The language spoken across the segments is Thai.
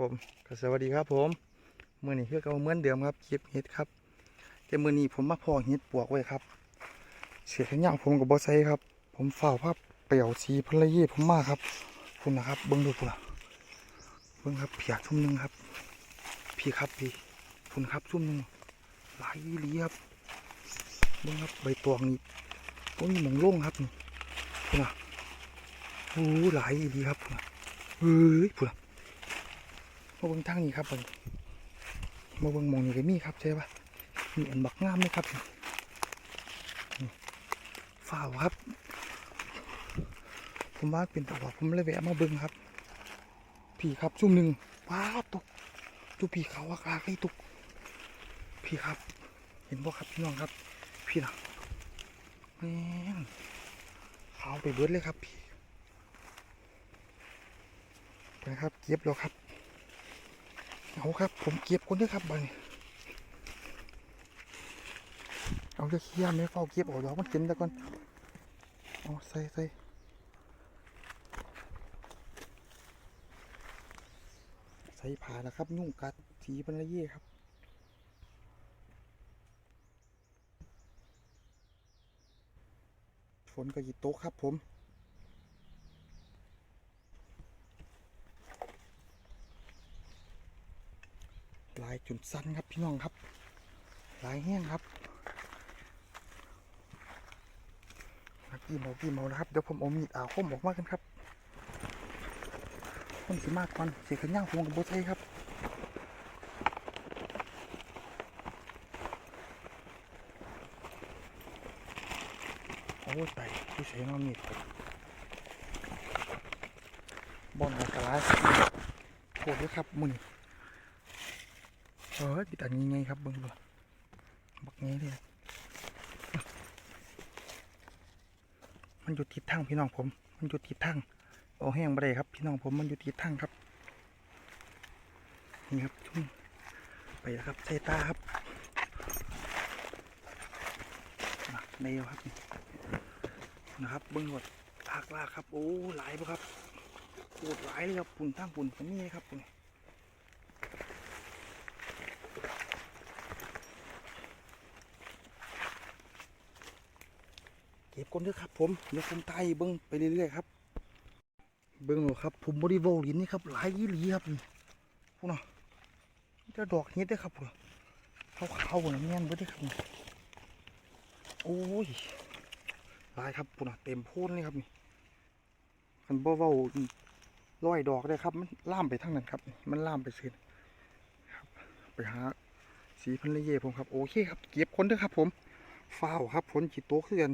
ผมสวัสดีครับผมมื่อนี้คือเก่าเหมือนเดิมครับคลิปเห็ดครับ แต่มื่อนี้ผมมาพอเห็ดปวกไว้ครับ เสียขยางผมกับบอไซครับ ผมฝ่าภาพเปี่ยวสีพลเยผมมากครับ คุณนะครับ เบิ้งดูพุ่นน่ะเบิ้งครับเพียชุ่มหนึงครับ พี่ครับพี่คุณครับชุ่มหนึงหลายอีหลีครับเบิ้งครับใบตองนี่ก็มีหมองโล่งครับนี่คุณน่ะโอ้หลายอีหลีครับพุ่นน่ะเฮ้ยพุ่นน่ะ มาเบิ่งทางนี้ครับเบิ่งมาเบิ่งมองนี่ก็มีครับใช่ปะมีอันบักงามไหมครับนี่าวครับ ผมว่าเป็นตะวันผมเลยแวะมาเบิ่งครับพีครับจุ่มหนึ่งว้าวตุกจุพี่เขาอากาศเลยตุกพี่ครับ เห็นบ่ครับพี่น้องครับ พี่นะแม่งขาวไปเบิดเลยครับพี่ไปครับ เก็บแล้วครับ เอาครับ ผมเก็บคนด้วยครับบัดนี้เอาจะเคี่ยไม่เฝ้าเก็บออกดอกมันกินแต่ก่อนเอาใส่ใส่ใส่ผ่านะครับยุ่งกัดสีพันละเย่ครับฝนก็หยิบโต๊ะครับผมายจุดสั้นครับพี่น้องครับลายแห้งครับนักกี่เมากี่เมานะครับ เดี๋ยวผมเอามีดอาคมออกมากันครับผมสิมากก่อนเสียขันย่างผมกับโบไซครับโอ้ยไตผู้ใช้มามีดครับบอลอันตรโคตรเลยครับมึง เออติดอันยังไงครับเบิ้งดูบักงี้เลยมันอยู่ทิศทางพี่น้องผม มันอยู่ทิศทางเอาแห้งบ่ได้ครับ พี่น้องผมมันอยู่ทิศทางครับนี่ครับชุ่มไปแล้วครับใส่ตาครับเดียวครับนะครับเบิ้งหมดลากลากครับโอ้หลายปะครับโคตรหลายเลยครับปุ่นทั้งปุ่นก็มีครับปุ่น เก็บก้นด้วยครับ ผมเดี๋ยวผมไต่เบิ้งไปเรื่อยๆครับ เบิ้งหรอครับ ผมบริโภคลินนี่ครับหลายยี่หลีครับนี่พวกน่ะจะดอกเฮ็ดด้วยครับพวกเขาเขาๆนะแม่นเบิดเด้ครับโอ้ยหลายครับพวกน่ะเต็มโพนเลยครับนี่มันบ่เว้าร้อยดอกได้ครับ มันล่ามไปทางนั้นครับ มันล่ามไปเส้นครับ ไปหาสีพันละเย่ผมครับ โอเคครับ เก็บคนเด้วยครับ ผมฟ้าวครับผลจิตโตขึ้น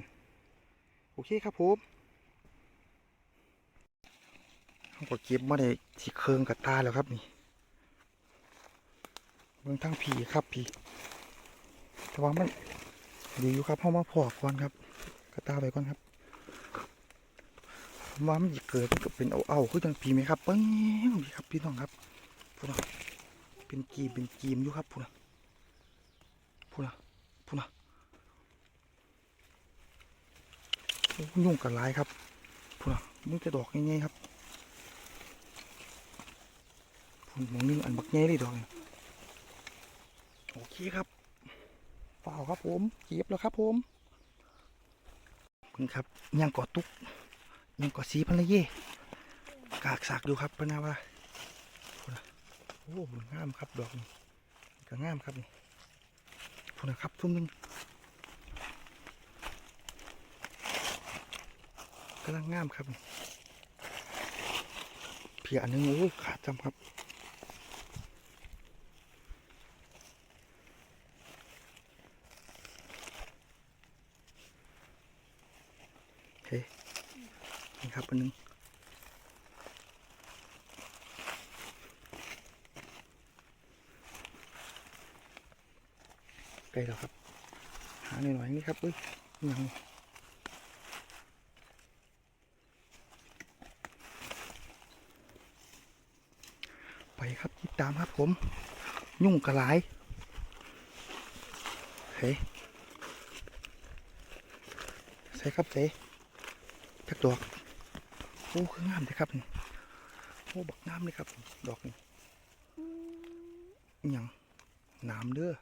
โอเคครับผมเขาก็เก็บมาได้ที่เคืองกับตาแล้วครับนี่เบื้องทั้งผีครับผีแต่ว่ามันดีอยู่ครับเข้ามาพอกก่อนครับกระตาไปก่อนครับว่ามันเกิดก็เป็นเอาเอาคือจังผีไหมครับเป้งดีครับพี่น้องครับพูดนะเป็นกีมเป็นกีมอยู่ครับพูดนะพูดนะพูดนะ โอ้ ยุ่งกับลายครับพุ่นมึงจะดอกง่ายๆครับพุ่นหมองนึงอันบักง่ายเลยดอกโอเคครับเปล่าครับผมเก็บแล้วครับผมพึ่งครับยังกอดตุกยังกอดสีพันละเย่กากสากดูครับพนาว่าพุ่นอะโอ้มันงามครับดอกนี่ก็งามครับนี่พุ่นะครับทุ่มหนึง กำลังงามครับเพียอันหนึงโอ้ยขาดจำครับโอเคนี่ครับอันหนึงใกล้แล้วครับ หาหน่อยๆนี่ครับเอ้ยยัง ครับติดตามครับผม ยุ่งกระไรเฮ้ยใส่ครับเซ่จักดอกโอ้คืองามเลยครับนี่โอ้บักงามเลยครับ ดอกนี่อย่างหนามเด้อ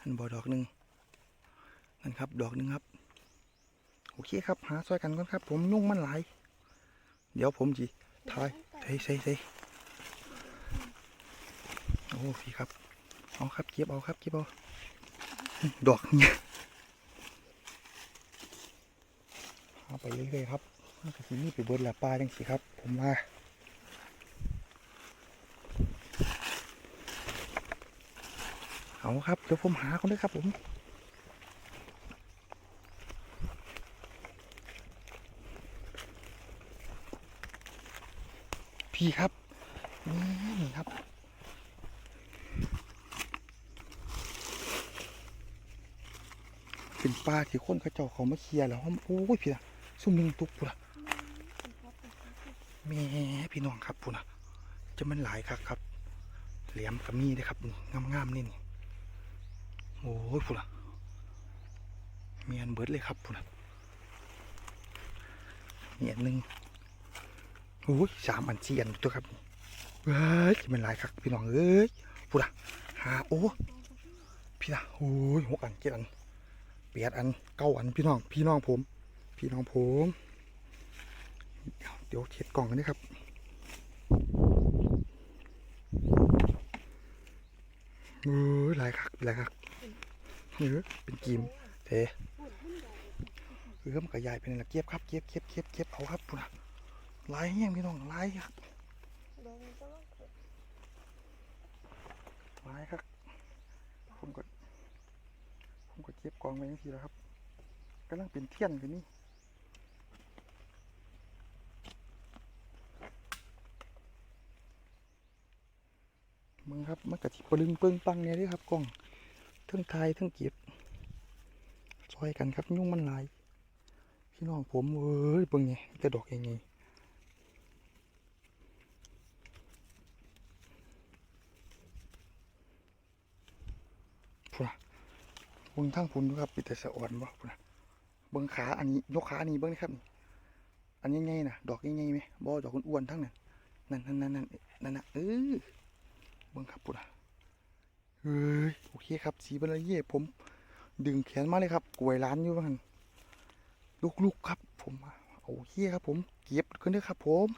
นั่นบ่ดอกหนึ่งนั่นครับ ดอกหนึ่งครับ โอเคครับ หาซอยกันก่อนครับ ผมยุ่งมันหลาย เดี๋ยวผมจีถ่ายใส่ใส่ใส่ พี่ครับ เอาครับเก็บเอาครับเก็บเอา ดอกเนี่ยเอาไปเรื่อยๆครับมันก็สิมีไปเบิดแหละปลาจังสิครับ ผมว่าเอาครับเดี๋ยวผมหาคนด้วยครับผมพี่ครับนี่ครับ ปลาที่คนเขาเจ้าเขามาเคลียร์แล้วโอ้ยพี่นะซุ่มหนึ่งตุกปุ่นนะแม่พี่น้องครับปุ่นนะจะมันหลายครับครับเหลี่ยมกับมีเลยครับงามๆนี่นี่โอ้ยปุ่นนะเมียนเบิดเลยครับปุ่นนะเมียนหนึ่งโอ้ยสามอันสี่อันตัวครับเฮ้ยจะมันหลายครับพี่น้องเอ้ยปุ่นนะหาโอ้พี่นะโอ้ยหกอันเจ็ดอัน แปดอันเก้าอันพี่น้อง พี่น้องผม พี่น้องผม เดี๋ยวเดี๋ยวเทียดกล่องกันนะครับเออหลายคักหลายคักเออเป็นกีมเทเออมันก็ใหญ่เป็นละเก็บครับเก็บเก็บเก็บเก็บเอาครับพุ่นนะลายแห้งพี่น้องลายครับลายครับผมก็ ผมก็เก็บกองไว้ยังทีแล้วครับกำลังเป็นเทียนกันนี่มึงครับมันกะทิปลึงเปิงปังเนี่ยด้อครับกล้องเทั้งทายเทั้งเก็บซอยกันครับยุ่งมันหลายพี่น้องผมเอ้ยเบิ่งไงจะดอกยังไงพุ่นน่ะ เบิ่งทางพุ่นครับปิดแต่สะอ่อนบ่พุ่นน่ะเบิ่งขาอันนี้ยกขาอันนี้เบิ่งนี่ครับนี่อันใหญ่ๆนะดอกใหญ่ๆไหมบ่ดอกอ้วนๆทั้งนั้นนั่นนั่นนั่นนั่นนั่นน่ะเออเบิ่งครับพุ่นะเฮ้ยโอเคครับสีเป็นระเย่ผม ดึงแขนมาเลยครับกลวยร้านอยู่พันลูกๆครับ ผมโอเคครับ ผมเก็บขึ้นเด้อครับ ผม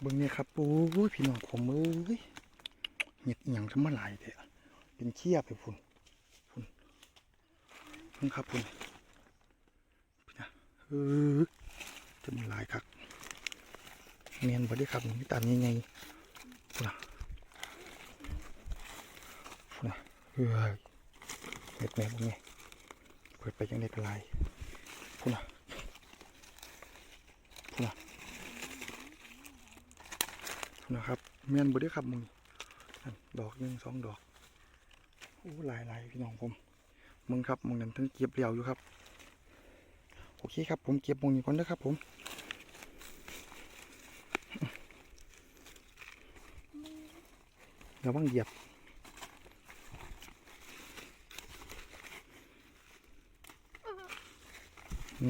เบิ่งเนี่ยครับโอ้ยพี่น้องผมเอ้ยเห็ดอีหยังทำมาหลายเด้อ เป็นเขี้ยไปพุ่นพุ่นพุ่นครับพุ่นพี่นะเออจะมีลายครับเนียนบ่ได้ครับนี่ตามยังไงพุ่นนะพุ่นนะเฮ้ยเม็ดแม่พวกนี้เปิดไปยังได้เป็นลายพุ่นนะพุ่นนะพุ่นนะครับเมียนบ่ได้ครับมึงดอกหนึ่งสองดอก โอ้หลายหลายพี่น้องผมมึงครับมึงนั้นทั้งเก็บเหลียวอยู่ครับ โอเคครับผมเก็บมึงนี้ก่อนนะครับผมระวังเหยียบ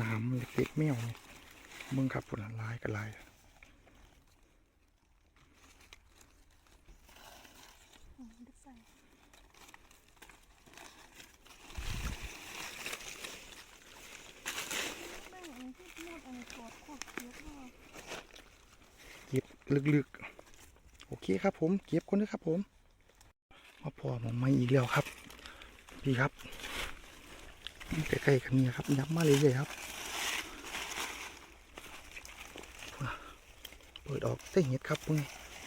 น้ำเล็กๆแมวนี่มึงครับผลลายกับลาย ลึกๆ โอเคครับผม เก็บคนนะครับผม มาพอผมมาอีกแล้วครับ พี่ครับใกล้ๆกันนี่ครับยับมาเลยเลยๆครับ เปิดออกได้เห็ดครับมึง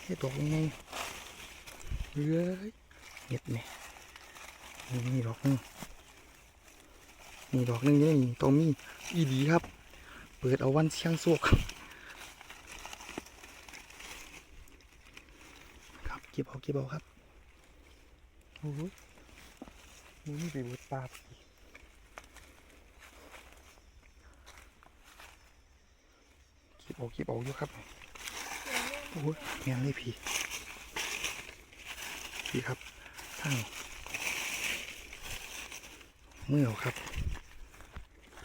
เห็ดดอกยังไงเฮ้ยเห็ดเนี่ยนี่ดอกหนึงนี่ดอกหนึงนี่ตรงนี้อีดีครับ เปิดเอาวันเชียงโซกครับเก็บเอาเก็บเอาครับโอ้ยมูนี่ไปเบิดปลาพี่เก็บเอาเก็บเอาอยู่ครับโอ้ยแม่นเลยพี่พี่ครับทั้งมือเอาครับ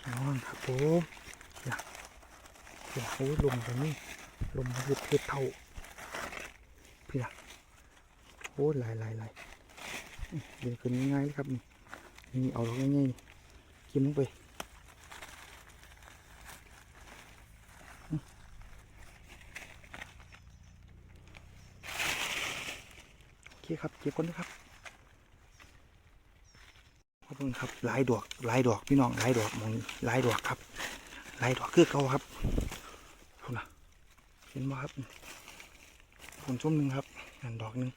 น้องครับผมอย่าอย่าโอ้ยลมตรงนี้ลมมันเห็ดเห็ดเท่าพี่นะ โอ้หลายหลายหลายเดินขึ้นง่ายๆครับนี่เอาลงง่ายๆกินลงไปโอเคครับเก็บก่อนนะครับขอบคุณครับหลายดอกหลายดอกพี่น้องหลายดอกมองหลายดอกครับหลายดอกคือเก่าครับพูดนะเห็นไหมครับผลชุ่มหนึ่งครับอันดอกหนึ่ง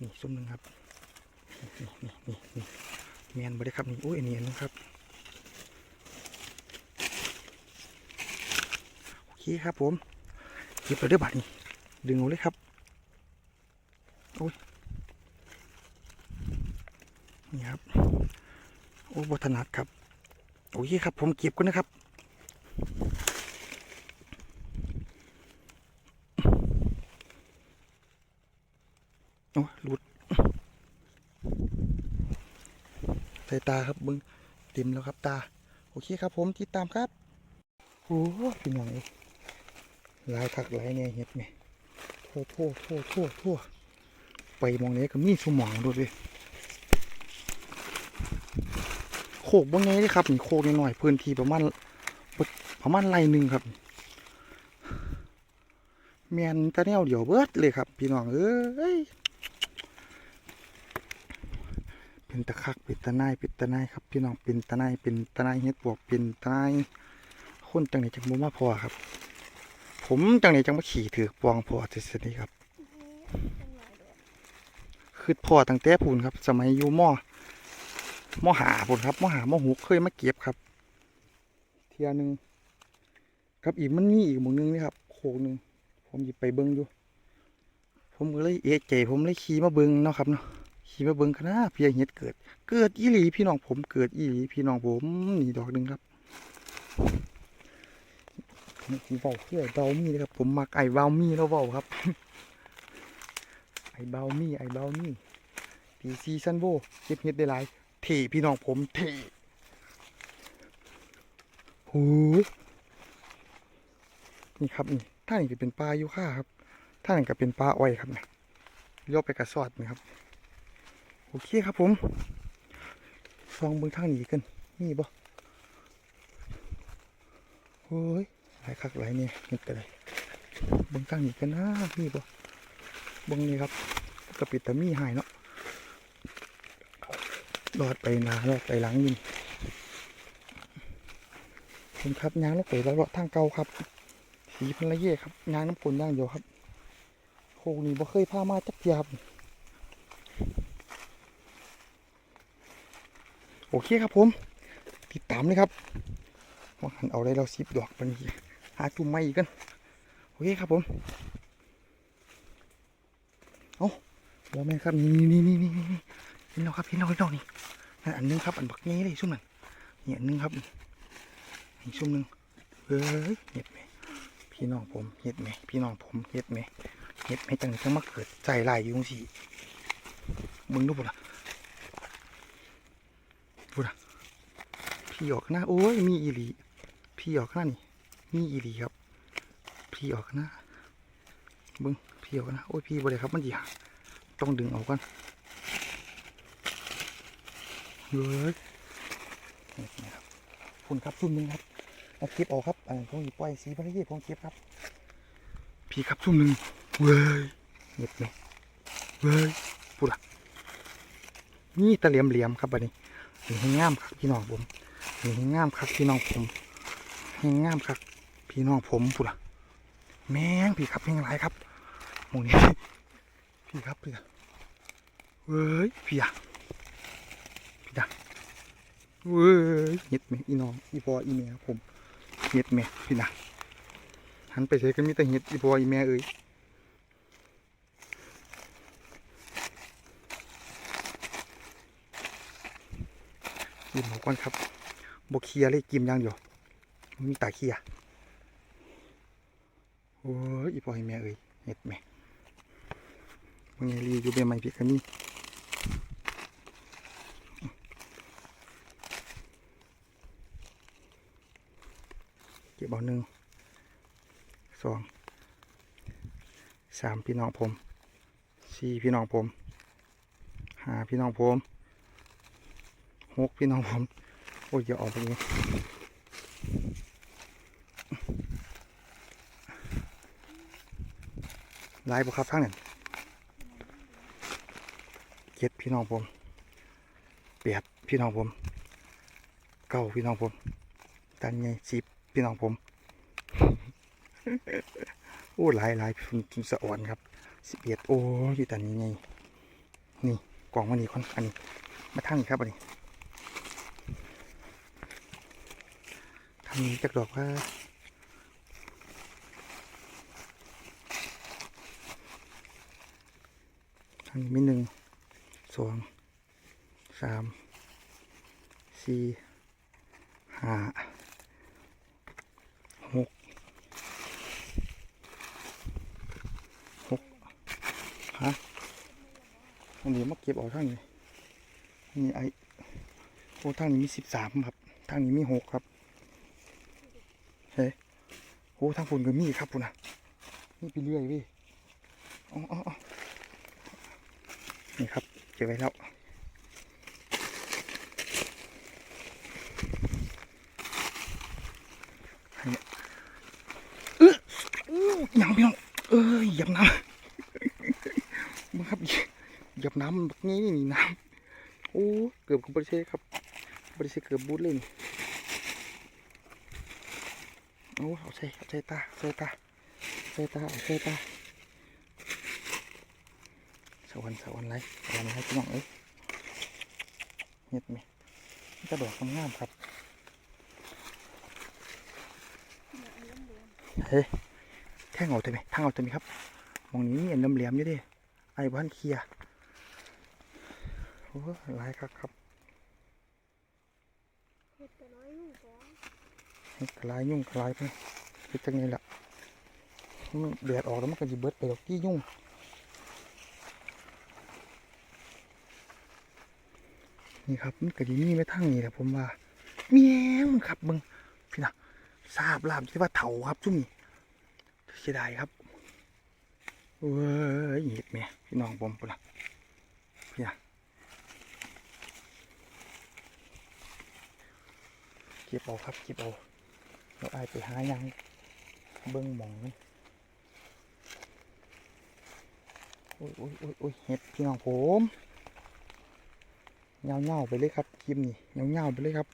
นี่ชุ่มหนึ่งครับ นี่นี่นี่นี่เมียนบริครับนี่อุ้ยอันนี้อันนึงครับ โอเคครับผมหยิบไปด้วยบัตรนี่ดึงเอาเลยครับโอ้ยนี่ครับ โอ้บถนัดครับ โอเคครับผมเก็บก่อนนะครับ โอ้หลุดใส่ตาครับเบึงเต็มแล้วครับตา โอเคครับผมติดตามครับ โอ้พี่น้องเอ้ลายคักหลายเนี่ยเห็ดไหมโทั่วทั่วทั่วทั่วทั่วไปมองเนี้ก็มีสมองด้วยเวยโคกบ่ไงเลยครับนี่โคกน้อยพื้นที่ประมาณประมาณไรหนึ่งครับแมนตะแนวเดี๋ยวเบิดเลยครับ พี่น้องเอ้ย เป็นตะคักเป็นตะไนเป็นตะไนครับ พี่น้องเป็นตะไนเป็นตะไนเฮ็ดปวกเป็นตะไนายคนจังไหนจังบ่มาพอครับ ผมจังไหนจังมาขี่ถือปวงพอจะสินี่ครับคือพอตั้งแต่พูนครับ สมัยอยู่มอมอหาพูนครับมอหามอหกเคยมาเก็บครับ เทียหนึงครับอีกมันมีอีกหมองนึงนี่ครับโคกหนึงผมหยิบไปเบิ้งอยู่ ผมก็เลยเอะใจผมเลยขี่มาเบิ้งเนาะครับเนาะ ขี่มาเบิ่งกันนะเพียเห็ดเกิด เกิดอีหลีพี่น้องผมเกิดอีหลีพี่น้องผมนี่ดอกหนึ่งครับนี่เบาเพื่อเบามีนะครับ ผมมักไอ้เบามีแล้วเบาครับไอ้เบามีไอ้เบามีปีซีซันโบเก็บเห็ดได้หลายเทพี่น้องผมเทโอ้ยนี่ครับนี่ท่านี่ก็เป็นปลายูค่าครับท่านี่ก็เป็นปลาอ้อยครับนะเลี้ยวไปกระสอดนะครับ โอเคครับผมลองเบิ่งทางหนีกันนี่บ่โอ้ยหลายคักหลายเนี่ยเห็นกันเลยเบิ่งทางหนีกันนะนี่บ่เบิ่งนี่ครับกระปิดแต่มีหายเนาะรอดไปนารอดไปหลังยินผมครับยางลงไปแล้วเลาะทางเก่าครับ สีพันละเย่ครับยางน้ำกลนย่างเดียวครับโคกนี่บ่เคยพามาจักเทียครับ โอเคครับผม ติดตามเลยครับว่าหันเอาได้เราสิบดอกปันนี้หาจุ่มไม้อีกกันโอเคครับผมเอาบอแม่นครับนี่นี่นี่นี่นี่นี่นี่เราครับพี่น้องพี่น้องนี่นั่นอันนึงครับอันบักนี้เลยชุ่มนั่นนี่อันนึงครับนี่ชุ่มหนึงเฮ้ยเห็ดไหมพี่น้องผมเห็ดไหมพี่น้องผมเห็ดไหมเห็ดไหมจังจังมาเกิดใจลายอยู่ตรงสี่มึงดูบ่ละ พูดพี่ออกหน้าโอ้ยมีอีหลี พี่ออกหน้านี่ มีอีหลีครับ พี่ออกหน้าเบิ้งพี่ออกหน้าโอ้ยพี่บ่ได้ครับมันหยาต้องดึงออกกันเฮ้ยนี่ครับคุณครับซุ่มหนึงครับเอาเก็บออกครับอันนี้ผมปล่อยสีพระเยศผมเก็บครับ พี่ครับซุ่มหนึ่งเว้ยเงียบเลยเว้ยพูดละนี่ตะเหลี่ยมเหลี่ยมครับบัดนี้ นี่ให้งามครับพี่น้องผมนี่ให้งามครับพี่น้องผมให้งามครับพี่น้องผมพูดละแมงพี่ครับเพลงไรครับหมูนี้พี่ครับพี่อะเว้ยพี่อะพี่อะเว้ยเฮ็ดแม่อีน้องอีพออีแม่ครับผมเฮ็ดแม่พี่นะหันไปเฉยก็มีแต่เฮ็ดอีพออีแม่เอ้ย ก่อนครับบกเคียเลยกิมย่างเดียวมีตาเคียโอ้ยอีพ่อให้แม่เอ้ยเห็ดแม่มึงไงรีอยู่เบียใหม่พี่กันนี่เก็บเอาหนึ่งสองสามพี่น้องผมสี่พี่น้องผมห้าพี่น้องผม หกพี่น้องผมโอ้ยอย่าออกไปนี้ลายบุครับทั้งนั้นเจ็ดพี่น้องผมแปดพี่น้องผมเก้าพี่น้องผมตันใหญ่สิบพี่น้องผมโอ้หลายหลายคุณสะอ่อนครับสิบเอ็ดโอ้ยตันใหญ่นี่กล่องมันนี่คนอันนี้มาทั้งนี้ครับอันนี้ ทำนี้จักดอกว่าทางนี้มีหนึ่งสองสามสี่ห้าหกหกฮะอันนี้มาเก็บออกทางนี้นี่ไอโอ้ทางนี้มีสิบสามครับทางนี้มีหกครับ เฮ้ยโอ้ทางฝุ่นก็มีครับฝุ่นนะนี่ไปเรื่อยเพี่อ๋ออนี่ครับเก็บไว้แล้วยังพี่น้องเอ้ยหยับน้ำมึงครับหยับน้ำแบบนี้นี่น้ำโอ้เกือบกับบริเช่ครับบริเช่เกือบบูดเลยนี่ โอ้เอาใส่เอาใส่ตาเอาใส่ตาเอาใส่ตาเอาใส่ตาสวรรค์สวรรค์ไรสวรรค์ไรพี่น้องเอ้ยเห็ดไหมกระโดอกงามครับเฮ้ยแท่งเอาตัวไหมทางเอาตัวไหมครับมองนี้มีอันน้ำเหลี่ยมอยู่ดิไอ้บ้านเคลียร์โอ้ยหลายครับครับ เห็ดแต่น้อยลูกสอง เฮ็ด กลายยุ่งกลายไปเฮ็ดจังไงล่ะมันเดือดออกแล้วมันก็จะเบิดไปดอกที่ยุ่งนี่ครับมันก็จะมีไม่ทั้งนี่แหละผมว่าเมียงครับมึงพี่นะทราบลามที่ว่าเถาครับชุ่มนี่เสียดายครับเว้ยเห็ดแม่พี่น้องผมปุ่นละพี่นะเก็บเอาครับเก็บเอา เราอายไปหายังเบิ้งหมองนี่โอ้ยโอ้ยโอ้ยโอ้ยเห็ดพี่น้องผมเงาเงาไปเลยครับคลิปนี่เงาเงาไปเลยครับ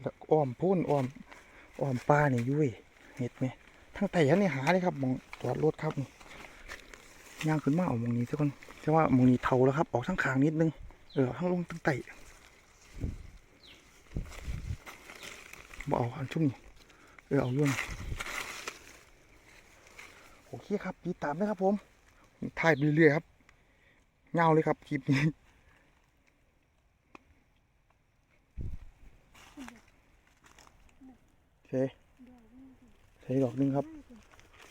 แล้วอ้อมพุ่นอ้อมอ้อมปลาเนี่ยยุ้ยเห็ดไหมทั้งไต่ทั้งนี่หาเลยครับมองจอดรถครับนี่ย่างขึ้นมาเอามองนี้ทุกคนแต่ว่ามองนี้เท่าแล้วครับ ออกทั้งขางนิดนึงเออทั้งลงทั้งไต่ บ่เอาอันชุ่มนี่เออเอาอยุ่นโอเคครับติดตามนะครับผมถ่ายไปเรื่อยๆครับเงาเลยครับคลิปนี้โอเคใช้ดอกหนึงครับ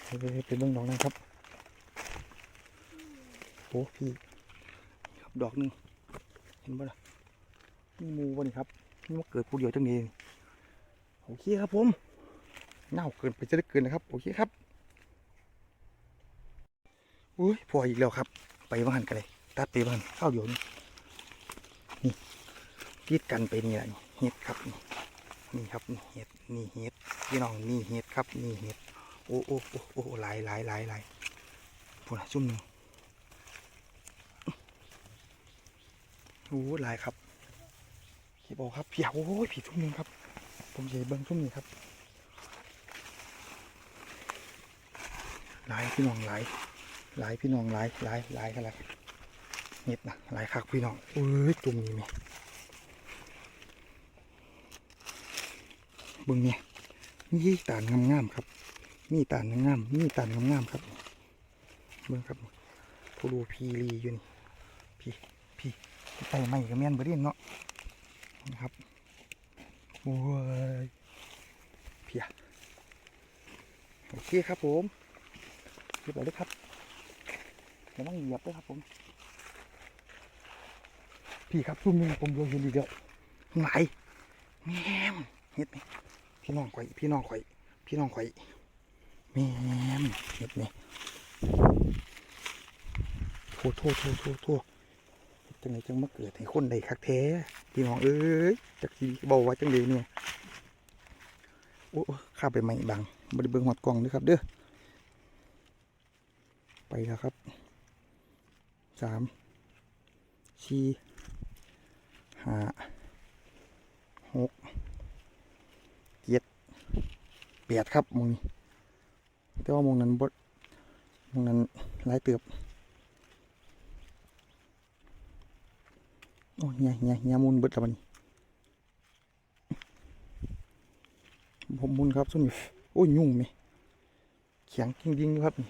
ไปไปไปเบิ่งดอกนั้นครับโอ้พี่ครับดอกหนึงเห็นบ่ล่ะนี่หมูบ่นี่ครับ มันเกิดผู้เดียวจังนี้โอเคครับผมเน่าเกินไปจะได้เกินนะครับ โอเคครับอุ้ยพออีกแล้วครับ ไปบ้านกันเลย ตัดไปบ้านข้าวเดียวนี่นี่ติดกันไปนี่แหละเห็ดครับนี่นี่ครับนี่เห็ดนี่เห็ดพี่น้องนี่เห็ดครับนี่เห็ดโอ้โอ้โอ้โอ้หลายหลายหลายหลายพูดนะจุ่มหนึ่งโอ้หลายครับ พี่บอกครับพี่โอ้ยผีทุ่มหนึ่งครับ ผมจะให้เบิ้งทุ่มนี้ครับหลายพี่น้องหลายหลายพี่น้องหลายหลายหลายกันแล้วเห็ดนะหลายคักพี่น้องเอ้ยจุ่มนี้ไหมเบิ่งเนี่ยมีตาลงามๆครับ มีตาลงามๆมีตาลงามๆครับเบิ่งครับผู้ดูพีรีอยู่นี่พี่พี่ไตไม้ก็แม่นบ่ได้เนาะนะครับ โอ้ยเพียโอเคครับผมเรียบร้อยเลยครับเดี๋ยวต้องเหยียบด้วยครับผม พี่ครับซุ่มนี่ผมโดนเห็นอีกแล้วไหนแม่มเห็ดไหมพี่น้องข่อย พี่น้องข่อย พี่น้องข่อยแม่มเห็ดนี่โทษโทษโทษโทษโทษจังไหนจังมาเกิดให้คนใดคักแท้ พี่น้องเอ้ยจากทีบอกว่าจังเลยเนี่ยโอ้ข้าไปใหม่บังบริเบิงหอดกล่องด้วยครับ เด้อไปแล้วครับสามสี่ห้าหกเจ็ดแปดครับมงนี้แต่ว่ามงนั้นบดมงนั้นหลายเติบ โอ้ยเฮียเฮียเฮียมุนเบิดแล้วบันี้ผมมุนครับส่วนนี้โอ้ยยุ่งไหมเขียงจริงๆอยู่ครับนี่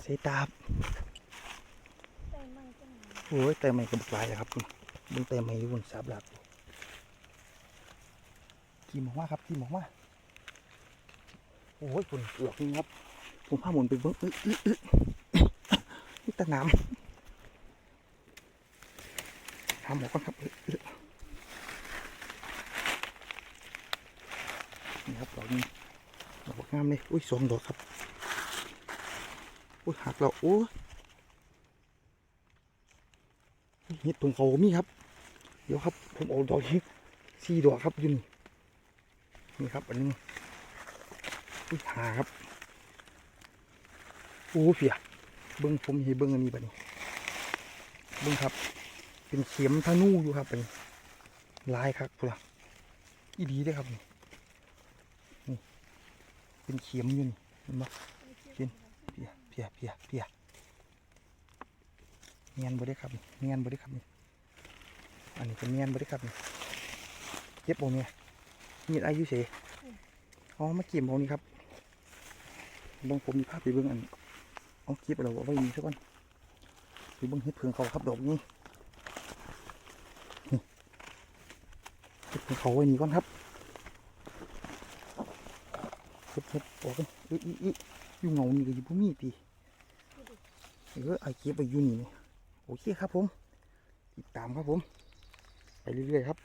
เสตาบโอ้ยแต่ไม่กระบอกลายครับคุณเบิ่งแต่ไม่อยู่นสาบหลักกี่หมอกว่าครับกี่หมอกว่าโอ้ยคุณเกือกนี่ครับผมพาหมุนไปเบิ่งอึ๊อึ๊อึ๊ะนี่ตะน้ำาหมอก่อนครับนี่ครับดอกนี้ดอกงามเลยอุ้ยสองดอกครับอุ้ยหักแล้วโอ้ยเห็ดเพิ่งเขามีครับ เดี๋ยวครับ ผมเอาดอกนี้สี่ดอกครับยืนนี่ครับอันนี้อุ้ยหาครับโอ้เพียเบิ้งผมเห็นเบิ้งอันนี้บัดนี้เบิ้งครับ เป็นเข็มธนูอยู่ครับเป็นลายครับพุ่นล่ะอีดีด้อครับนี่นี่เป็นเข็มอยู่นี่เห็นไหมกินเพียเพียเพียเพียเนียนบ่ได้ครับเนียนบ่ได้ครับนี่อันนี้เป็นเนียนบ่ได้ครับนี่เจ็บบ่แม่มีอายุเสอ๋อมาเกี่ยมเอานี่ครับบิ่งผมมีภาพไปเบิ่งอันเอาคลิปเราเอาไว้นี่ซะก่อนไปเบิ่งเฮ็ดเพิงเขาครับดอกนี้ เขาไว้นี่ก่อนครับเฮ็ดเฮ็ดออกกันอีอีอีอยู่เงานี่ก็อยู่บ่มีตีเออไอเก็บไปอยู่นี่โอเคครับผม ติดตามครับผม ไปเรื่อยๆครับ